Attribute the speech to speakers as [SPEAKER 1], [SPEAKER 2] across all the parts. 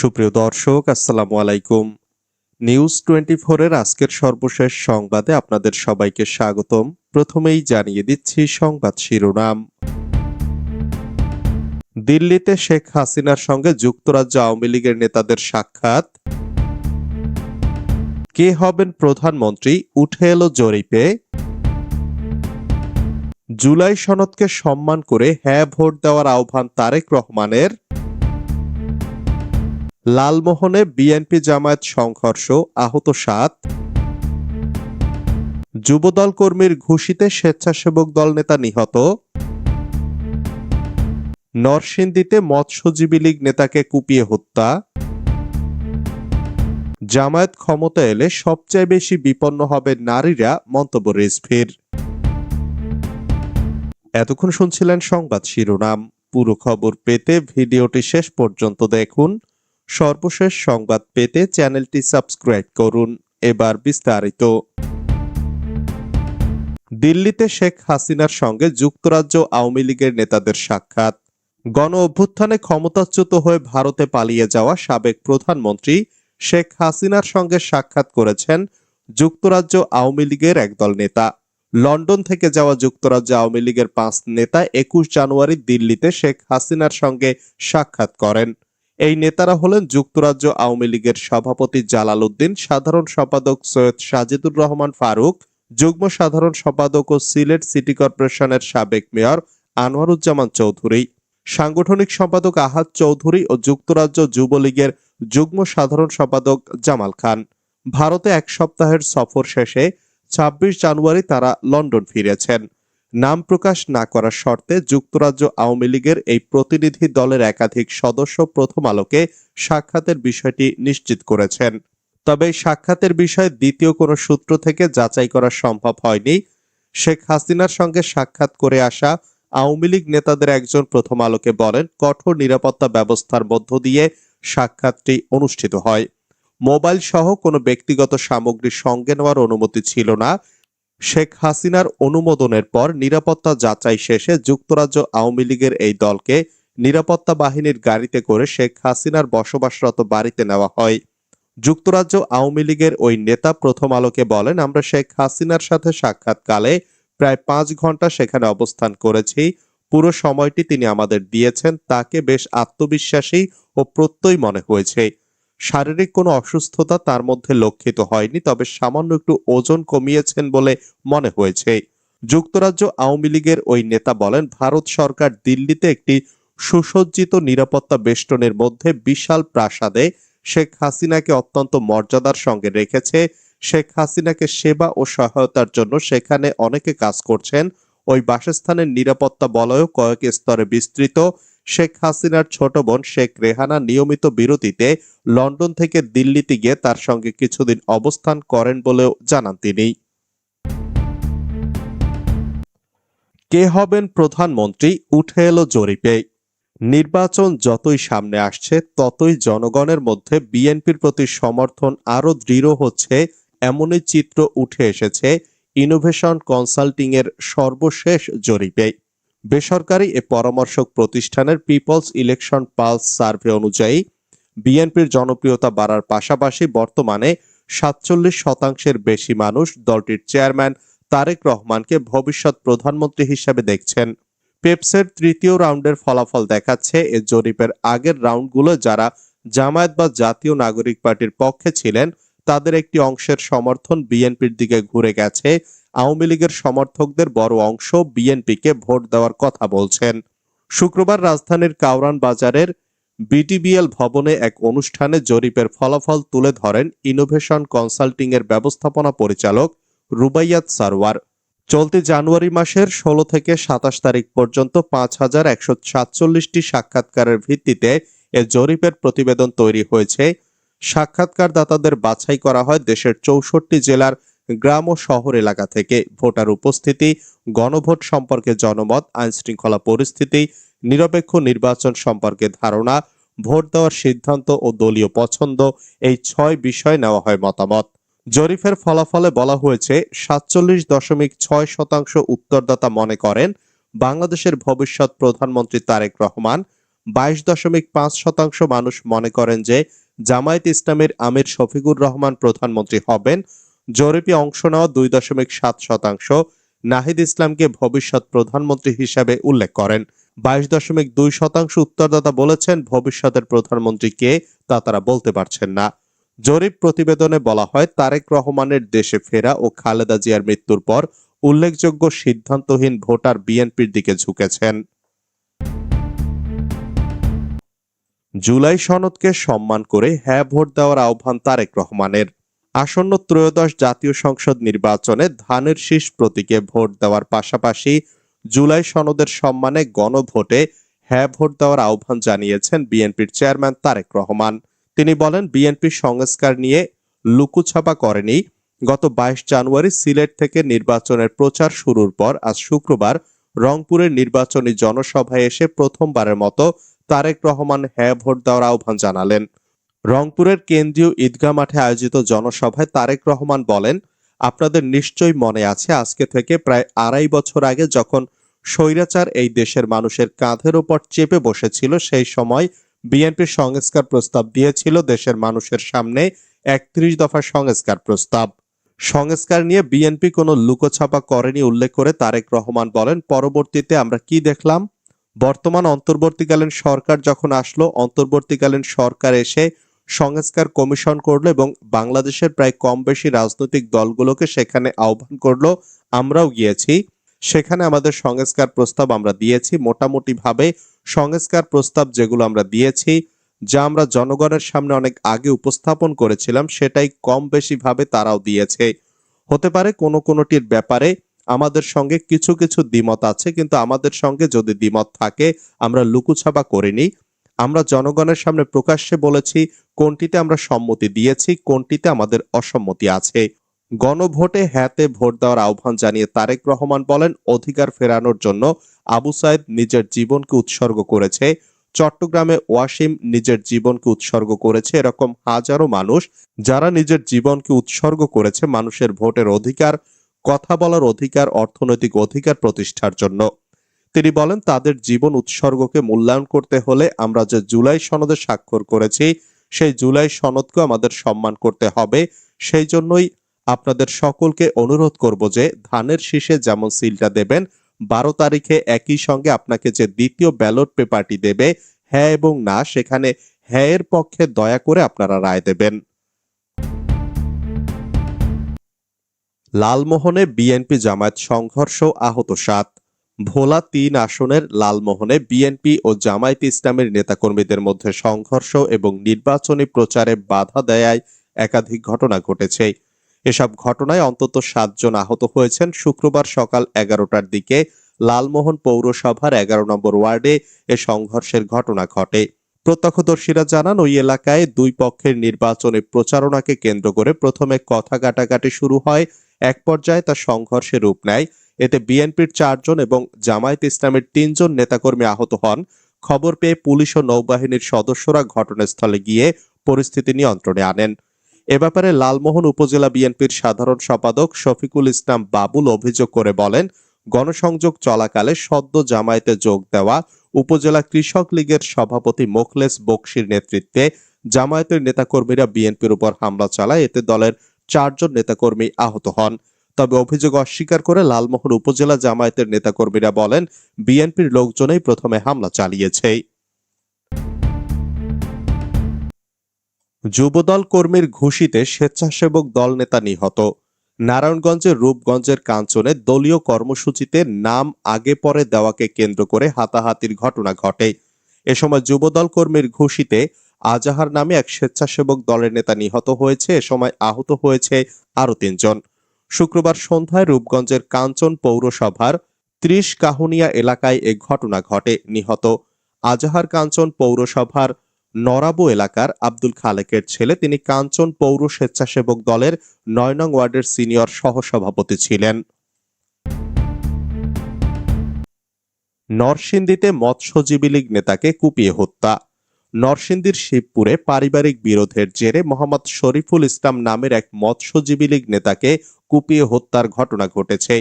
[SPEAKER 1] সুপ্রিয় দর্শক, আসসালামু আলাইকুম। নিউজ টোয়েন্টি এর আজকের সর্বশেষ সংবাদে আপনাদের সবাইকে স্বাগতম। প্রথমেই জানিয়ে দিচ্ছি সংবাদ শিরোনাম। দিল্লিতে শেখ হাসিনার সঙ্গে যুক্তরাজ্য আওয়ামী লীগের নেতাদের সাক্ষাৎ। কে হবেন প্রধানমন্ত্রী, উঠে এলো জরিপে। জুলাই সনদকে সম্মান করে হ্যাঁ ভোট দেওয়ার আহ্বান তারেক রহমানের। লালমোহনে বিএনপি জামায়াত সংঘর্ষ, আহত সাত। যুবদল কর্মীর ঘুষিতে স্বেচ্ছাসেবক দল নেতা নিহত। নরসিংদীতে মৎস্যজীবী লীগ নেতাকে কুপিয়ে হত্যা। জামায়াত ক্ষমতা এলে সবচেয়ে বেশি বিপন্ন হবে নারীরা, মন্তব্য রিজভির এতক্ষণ শুনছিলেন সংবাদ শিরোনাম। পুরো খবর পেতে ভিডিওটি শেষ পর্যন্ত দেখুন। সর্বশেষ সংবাদ পেতে চ্যানেলটি সাবস্ক্রাইব করুন। এবার বিস্তারিত। দিল্লিতে শেখ হাসিনার সঙ্গে যুক্তরাজ্য আওয়ামী লীগের নেতাদের সাক্ষাৎ। গণ অভ্যুত্থানে ক্ষমতাচ্যুত হয়ে ভারতে পালিয়ে যাওয়া সাবেক প্রধানমন্ত্রী শেখ হাসিনার সঙ্গে সাক্ষাৎ করেছেন যুক্তরাজ্য আওয়ামী লীগের একদল নেতা। লন্ডন থেকে যাওয়া যুক্তরাজ্য আওয়ামী লীগের পাঁচ নেতা একুশ জানুয়ারি দিল্লিতে শেখ হাসিনার সঙ্গে সাক্ষাৎ করেন। এই নেতারা হলেন যুক্তরাজ্য আওয়ামী লীগের সভাপতি জালাল উদ্দিন সাধারণ সম্পাদক সৈয়দ সাজিদুর রহমান ফারুক, যুগ্ম সাধারণ সম্পাদক ও সিলেট সিটি কর্পোরেশনের সাবেক মেয়র আনোয়ারুজ্জামান চৌধুরী, সাংগঠনিক সম্পাদক আহাদ চৌধুরী ও যুক্তরাজ্য যুবলীগের যুগ্ম সাধারণ সম্পাদক জামাল খান। ভারতে এক সপ্তাহের সফর শেষে ছাব্বিশ জানুয়ারি তারা লন্ডন ফিরেছেন। নাম প্রকাশ না করার শর্তে যুক্তরাজ্য আওয়ামী লীগের এই প্রতিনিধি দলের একাধিক সদস্য প্রথম আলোকে সাক্ষাতের বিষয়টি নিশ্চিত করেছেন। তবে সাক্ষাতের বিষয়ে দ্বিতীয় কোনো সূত্র থেকে যাচাই করা সম্ভব হয়নি। শেখ হাসিনার সঙ্গে সাক্ষাৎ করে আসা আওয়ামী লীগ নেতাদের একজন প্রথম আলোকে বলেন, কঠোর নিরাপত্তা ব্যবস্থার মধ্য দিয়ে সাক্ষাৎটি অনুষ্ঠিত হয়। মোবাইল সহ কোনো ব্যক্তিগত সামগ্রী সঙ্গে নেওয়ার অনুমতি ছিল না। শেখ হাসিনার অনুমোদনের পর নিরাপত্তা যাচাই শেষে যুক্তরাজ্য আওয়ামী লীগের এই দলকে নিরাপত্তা বাহিনীর গাড়িতে করে শেখ হাসিনার বসবাসরত বাড়িতে নেওয়া হয়। যুক্তরাজ্য আওয়ামী লীগের ওই নেতা প্রথম আলোকে বলেন, আমরা শেখ হাসিনার সাথে সাক্ষাৎকালে প্রায় পাঁচ ঘণ্টা সেখানে অবস্থান করেছি। পুরো সময়টি তিনি আমাদের দিয়েছেন। তাকে বেশ আত্মবিশ্বাসী ও প্রত্যয় মনে হয়েছে। শারীরিক কোনো অসুস্থতা তার মধ্যে লক্ষিত হয়নি, তবে সামান্য একটু ওজন কমিয়েছেন বলে মনে হয়েছে। যুক্তরাজ্য আওয়ামী লীগের ওই নেতা বলেন, ভারত সরকার দিল্লিতে একটি সুসজ্জিত নিরাপত্তা বেষ্টনের মধ্যে বিশাল প্রাসাদে শেখ হাসিনাকে অত্যন্ত মর্যাদার সঙ্গে রেখেছে। শেখ হাসিনাকে সেবা ও সহায়তার জন্য সেখানে অনেকে কাজ করছেন। ওই বাসস্থানের নিরাপত্তা বলয়ও কয়েক স্তরে বিস্তৃত। শেখ হাসিনার ছোট বোন শেখ রেহানা নিয়মিত বিরতিতে লন্ডন থেকে দিল্লিতে গিয়ে তার সঙ্গে কিছুদিন অবস্থান করেন বলেও জানান তিনি। কে হবেন প্রধানমন্ত্রী? উঠে এলো জরিপে। নির্বাচন যতই সামনে আসছে, ততই জনগণের মধ্যে বিএনপির প্রতি সমর্থন আরও দৃঢ় হচ্ছে, এমনই চিত্র উঠে এসেছে ইনোভেশন কনসাল্টিংয়ের সর্বশেষ জরিপে। বেসরকারি এ পরামর্শক প্রতিষ্ঠানের পিপলস ইলেকশন পালস সার্ভে অনুযায়ী, বিএনপির জনপ্রিয়তা বাড়ার পাশাপাশি বর্তমানে সাতচল্লিশ শতাংশের বেশি মানুষ দলটির চেয়ারম্যান তারেক রহমানকে ভবিষ্যৎ প্রধানমন্ত্রী হিসেবে দেখছেন। পেপসের তৃতীয় রাউন্ডের ফলাফল দেখাচ্ছে এ জরিপের আগের রাউন্ডগুলো যারা জামায়াত বা জাতীয় নাগরিক পার্টির পক্ষে ছিলেন, তাদের একটি অংশের সমর্থন বিএনপির দিকে ঘুরে গেছে। আওয়ামী লীগের সমর্থকদের বড় অংশ বিএনপিকে ভোট দেওয়ার কথা বলছেন। শুক্রবার রাজধানীর কাউরান বাজারের বিটিবিএল ভবনে এক অনুষ্ঠানে জরিপের ফলাফল তুলে ধরেন ইনোভেশন কনসাল্টিং এর ব্যবস্থাপনা পরিচালক রুবাইয়াত সারওয়ার। চলতি জানুয়ারি মাসের ষোলো থেকে সাতাশ তারিখ পর্যন্ত পাঁচ হাজার একশো সাতচল্লিশটি সাক্ষাৎকারের ভিত্তিতে এ জরিপের প্রতিবেদন তৈরি হয়েছে। সাক্ষাৎকারদাতাদের বাছাই করা হয় দেশের চৌষট্টি জেলার গ্রাম ও শহর এলাকা থেকে ভোটার উপস্থিতি, গণভোট সম্পর্কে জনমত আইন শৃঙ্খলা পরিস্থিতি, নিরপেক্ষ নির্বাচন সম্পর্কে ধারণা, ভোট দেওয়ার সিদ্ধান্ত ও দলীয় পছন্দ, এই ছয় বিষয় নেওয়া হয় মতামত। জরিফের ফলাফলে বলা হয়েছে, সাতচল্লিশ দশমিক ছয় শতাংশ উত্তরদাতা মনে করেন, বাংলাদেশের ভবিষ্যৎ প্রধানমন্ত্রী তারেক রহমান। বাইশ দশমিক পাঁচ শতাংশ মানুষ মনে করেন যে, জামায়াত ইসলামের আমির শফিকুর রহমান প্রধানমন্ত্রী হবেন জরিপে অংশ নেওয়া দুই দশমিক সাত শতাংশ নাহিদ ইসলামকে ভবিষ্যৎ প্রধানমন্ত্রী হিসাবে উল্লেখ করেন। বাইশ দশমিক দুই শতাংশ উত্তরদাতা বলেছেন ভবিষ্যতের প্রধানমন্ত্রী কে তা তারা বলতে পারছেন না। জরিপ প্রতিবেদনে বলা হয়, তারেক রহমানের দেশে ফেরা ও খালেদা জিয়ার মৃত্যুর পর উল্লেখযোগ্য সিদ্ধান্তহীন ভোটার বিএনপির দিকে ঝুঁকেছেন। জুলাই সনদকে সম্মান করে হ্যাঁ ভোট দেওয়ার আহ্বান তারেক রহমানের। আসন্ন ত্রয়োদশ জাতীয় সংসদ নির্বাচনে ধানের শীষ প্রতীকে ভোট দেওয়ার পাশাপাশি জুলাই সনদের সম্মানে গণভোটে হ্যাঁ ভোট দেওয়ার আহ্বান জানিয়েছেন বিএনপির চেয়ারম্যান তারেক রহমান। তিনি বলেন, বিএনপি সংস্কার নিয়ে লুকুছাপা করেনি। গত বাইশ জানুয়ারি সিলেট থেকে নির্বাচনের প্রচার শুরুর পর আজ শুক্রবার রংপুরের নির্বাচনী জনসভায় এসে প্রথমবারের মতো তারেক রহমান হ্যাঁ ভোট দেওয়ার আহ্বান জানালেন। রংপুরের কেন্দ্রীয় ঈদগাহ মাঠে আয়োজিত জনসভায় তারেক রহমান বলেন, আপনাদের নিশ্চয়ই মনে আছে, আজকে থেকে প্রায় আড়াই বছর আগে যখন স্বৈরাচার এই দেশের মানুষের কাঁধের ওপর চেপে বসেছিল, সেই সময় বিএনপি সংস্কার প্রস্তাব দিয়েছিল দেশের মানুষের সামনে একত্রিশ দফা সংস্কার প্রস্তাব। সংস্কার নিয়ে বিএনপি কোনো লুকোছাপা করেনি উল্লেখ করে তারেক রহমান বলেন, পরবর্তীতে আমরা কি দেখলাম? বর্তমান অন্তর্বর্তীকালীন সরকার যখন আসলো, অন্তর্বর্তীকালীন সরকার এসে সংস্কার কমিশন করল এবং বাংলাদেশের প্রায় কম বেশি রাজনৈতিক দলগুলোকে সেখানে আহ্বান করল, আমরাও গিয়েছি। সেখানে আমাদের সংস্কার প্রস্তাব আমরা দিয়েছি। মোটামুটি ভাবে সংস্কার প্রস্তাব যেগুলো আমরা দিয়েছি, যা আমরা জনগণের সামনে অনেক আগে উপস্থাপন করেছিলাম, সেটাই কম বেশি ভাবে তারাও দিয়েছে। হতে পারে কোনো কোনোটির ব্যাপারে আমাদের সঙ্গে কিছু কিছু দ্বিমত আছে, কিন্তু আমাদের সঙ্গে যদি দ্বিমত থাকে, আমরা লুকুছাপা করিনি। আমরা জনগণের সামনে প্রকাশ্যে বলেছি, কোনটিতে আমরা সম্মতি দিয়েছি, কোনটিতে আমাদের অসম্মতি আছে। গণভোটে হ্যাতে ভোট দেওয়ার আহ্বান জানিয়ে তারেক রহমান বলেন, অধিকার ফেরানোর জন্য আবু সাইদ নিজের জীবনকে উৎসর্গ করেছে। চট্টগ্রামে ওয়াসিম নিজের জীবনকে উৎসর্গ করেছে। এরকম হাজারো মানুষ যারা নিজের জীবনকে উৎসর্গ করেছে মানুষের ভোটের অধিকার, কথা বলার অধিকার, অর্থনৈতিক অধিকার প্রতিষ্ঠার জন্য। তিনি বলেন, তাদের জীবন উৎসর্গকে মূল্যায়ন করতে হলে আমরা যে জুলাই সনদে স্বাক্ষর করেছি, সেই জুলাই সনদকে আমাদের সম্মান করতে হবে। সেই জন্যই আপনাদের সকলকে অনুরোধ করব যে ধানের শীষে যেমন সিলটা দেবেন, বারো তারিখে একই সঙ্গে আপনাকে যে দ্বিতীয় ব্যালট পেপারটি দেবে হ্যাঁ এবং না, সেখানে হ্যাঁ এর পক্ষে দয়া করে আপনারা রায় দেবেন। লালমোহনে বিএনপি জামায়াত সংঘর্ষ আহত সাত। ভোলা তিন আসনের লালমোহনে বিএনপি ও জামায়াত ইসলামের নেতাকর্মীদের মধ্যে সংঘর্ষ এবং নির্বাচনী প্রচারে বাধা দেয়ায় একাধিক ঘটনা ঘটেছে। এসব ঘটনায় অন্তত সাতজন আহত হয়েছেন। শুক্রবার সকাল এগারোটার দিকে লালমোহন পৌরসভার এগারো নম্বর ওয়ার্ডে এ সংঘর্ষের ঘটনা ঘটে। প্রত্যক্ষদর্শীরা জানান, ওই এলাকায় দুই পক্ষের নির্বাচনী প্রচারণাকে কেন্দ্র করে প্রথমে কথা কাটাকাটি শুরু হয়। এক পর্যায়ে তা সংঘর্ষে রূপ নেয়। এতে বিএনপির চারজন এবং জামায়াত ইসলামের তিনজন নেতাকর্মী আহত হন। খবর পেয়ে পুলিশ ও নৌবাহিনীর সদস্যরা ঘটনাস্থলে গিয়ে পরিস্থিতি নিয়ন্ত্রণে আনেন। এ ব্যাপারে লালমোহন উপজেলা বিএনপির সাধারণ সম্পাদক শফিকুল ইসলাম বাবুল অভিযোগ করে বলেন, গণসংযোগ চলাকালে সদ্য জামায়াতে যোগ দেওয়া উপজেলা কৃষক লীগের সভাপতি মোখলেস বক্সির নেতৃত্বে জামায়াতের নেতাকর্মীরা বিএনপির উপর হামলা চালায়। এতে দলের চারজন নেতাকর্মী আহত হন। তবে অভিযোগ অস্বীকার করে লালমোহন উপজেলা জামায়াতের নেতাকর্মীরা বলেন, বিএনপির লোকজনেই প্রথমে হামলা চালিয়েছে। যুবদল কর্মীর ঘুষিতে স্বেচ্ছাসেবক দল নেতা নিহত। নারায়ণগঞ্জের রূপগঞ্জের কাঞ্চনে দলীয় কর্মসূচিতে নাম আগে পরে দেওয়াকে কেন্দ্র করে হাতাহাতির ঘটনা ঘটে। এ সময় যুবদল কর্মীর ঘুষিতে আজাহার নামে এক স্বেচ্ছাসেবক দলের নেতা নিহত হয়েছে। এ সময় আহত হয়েছে আরও তিনজন। শুক্রবার সন্ধ্যায় রূপগঞ্জের কাঞ্চন পৌরসভার ত্রিশ কাহুনিয়া এলাকায় এ ঘটনা ঘটে নিহত আজাহার কাঞ্চন পৌরসভার নরাবো এলাকার আব্দুল খালেকের ছেলে। তিনি কাঞ্চন পৌর স্বেচ্ছাসেবক দলের নয় নং ওয়ার্ডের সিনিয়র সহসভাপতি ছিলেন। নরসিংদীতে মৎস্যজীবী লীগ নেতাকে কুপিয়ে হত্যা। নরসিংদীর শিবপুরে পারিবারিক বিরোধের জেরে মোহাম্মদ শরীফুল ইসলাম নামের এক মৎস্যজীবী লীগ নেতাকে কুপিয়ে হত্যার ঘটনা ঘটেছে।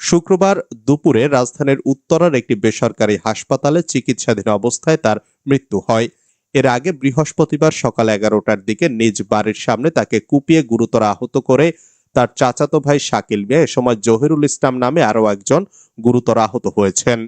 [SPEAKER 1] শুক্রবার দুপুরে রাজধানীর উত্তরার একটি বেসরকারি হাসপাতালে চিকিৎসাধীন অবস্থায় তার মৃত্যু হয়। এর আগে বৃহস্পতিবার সকাল এগারোটার দিকে নিজ বাড়ির সামনে তাকে কুপিয়ে গুরুতর আহত করে তার চাচাতো ভাই শাকিল মিয়া এ সময় জহিরুল ইসলাম নামে আরও একজন গুরুতর আহত হয়েছেন।